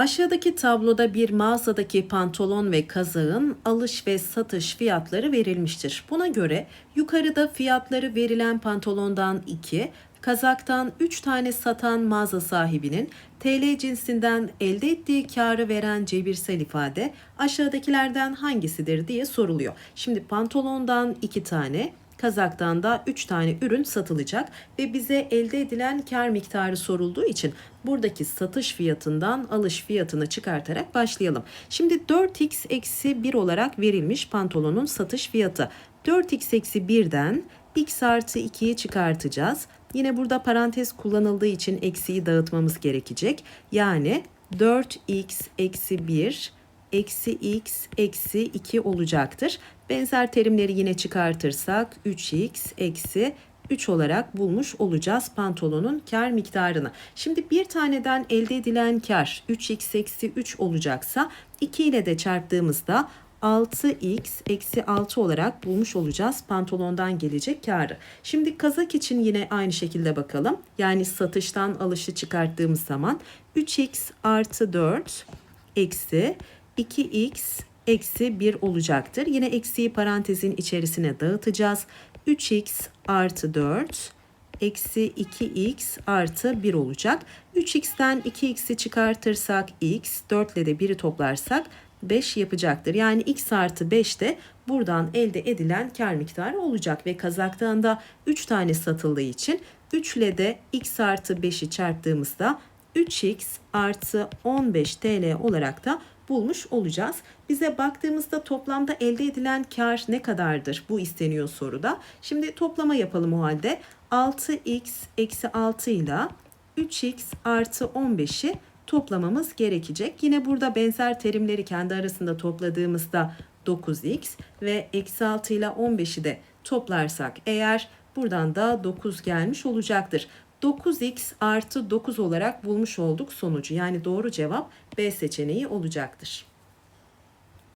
Aşağıdaki tabloda bir mağazadaki pantolon ve kazağın alış ve satış fiyatları verilmiştir. Buna göre yukarıda fiyatları verilen pantolondan 2, kazaktan 3 tane satan mağaza sahibinin TL cinsinden elde ettiği karı veren cebirsel ifade aşağıdakilerden hangisidir diye soruluyor. Şimdi pantolondan 2 tane, kazaktan da 3 tane ürün satılacak ve bize elde edilen kar miktarı sorulduğu için buradaki satış fiyatından alış fiyatını çıkartarak başlayalım. Şimdi 4x eksi 1 olarak verilmiş pantolonun satış fiyatı. 4x eksi 1'den x artı 2'yi çıkartacağız. Yine burada parantez kullanıldığı için eksiyi dağıtmamız gerekecek. Yani 4x eksi 1 eksi x eksi 2 olacaktır. Benzer terimleri yine çıkartırsak 3x eksi 3 olarak bulmuş olacağız pantolonun kar miktarını. Şimdi bir taneden elde edilen kar 3x eksi 3 olacaksa 2 ile de çarptığımızda 6x eksi 6 olarak bulmuş olacağız pantolondan gelecek karı. Şimdi kazak için yine aynı şekilde bakalım. Yani satıştan alışı çıkarttığımız zaman 3x artı 4 eksi 2x eksi 1 olacaktır. Yine eksiği parantezin içerisine dağıtacağız. 3x artı 4 eksi 2x artı 1 olacak. 3x'ten 2x'i çıkartırsak x, 4 ile de 1'i toplarsak 5 yapacaktır. Yani x artı 5 de buradan elde edilen kar miktarı olacak ve kazaktan da 3 tane satıldığı için 3 ile de x artı 5'i çarptığımızda 3x artı 15 TL olarak da bulmuş olacağız. Bize baktığımızda toplamda elde edilen kar ne kadardır? Bu isteniyor soruda. Şimdi toplama yapalım o halde. 6x eksi 6 ile 3x artı 15'i toplamamız gerekecek. Yine burada benzer terimleri kendi arasında topladığımızda 9x ve eksi 6 ile 15'i de toplarsak eğer buradan da 9 gelmiş olacaktır. 9x artı 9 olarak bulmuş olduk sonucu. Yani doğru cevap B seçeneği olacaktır.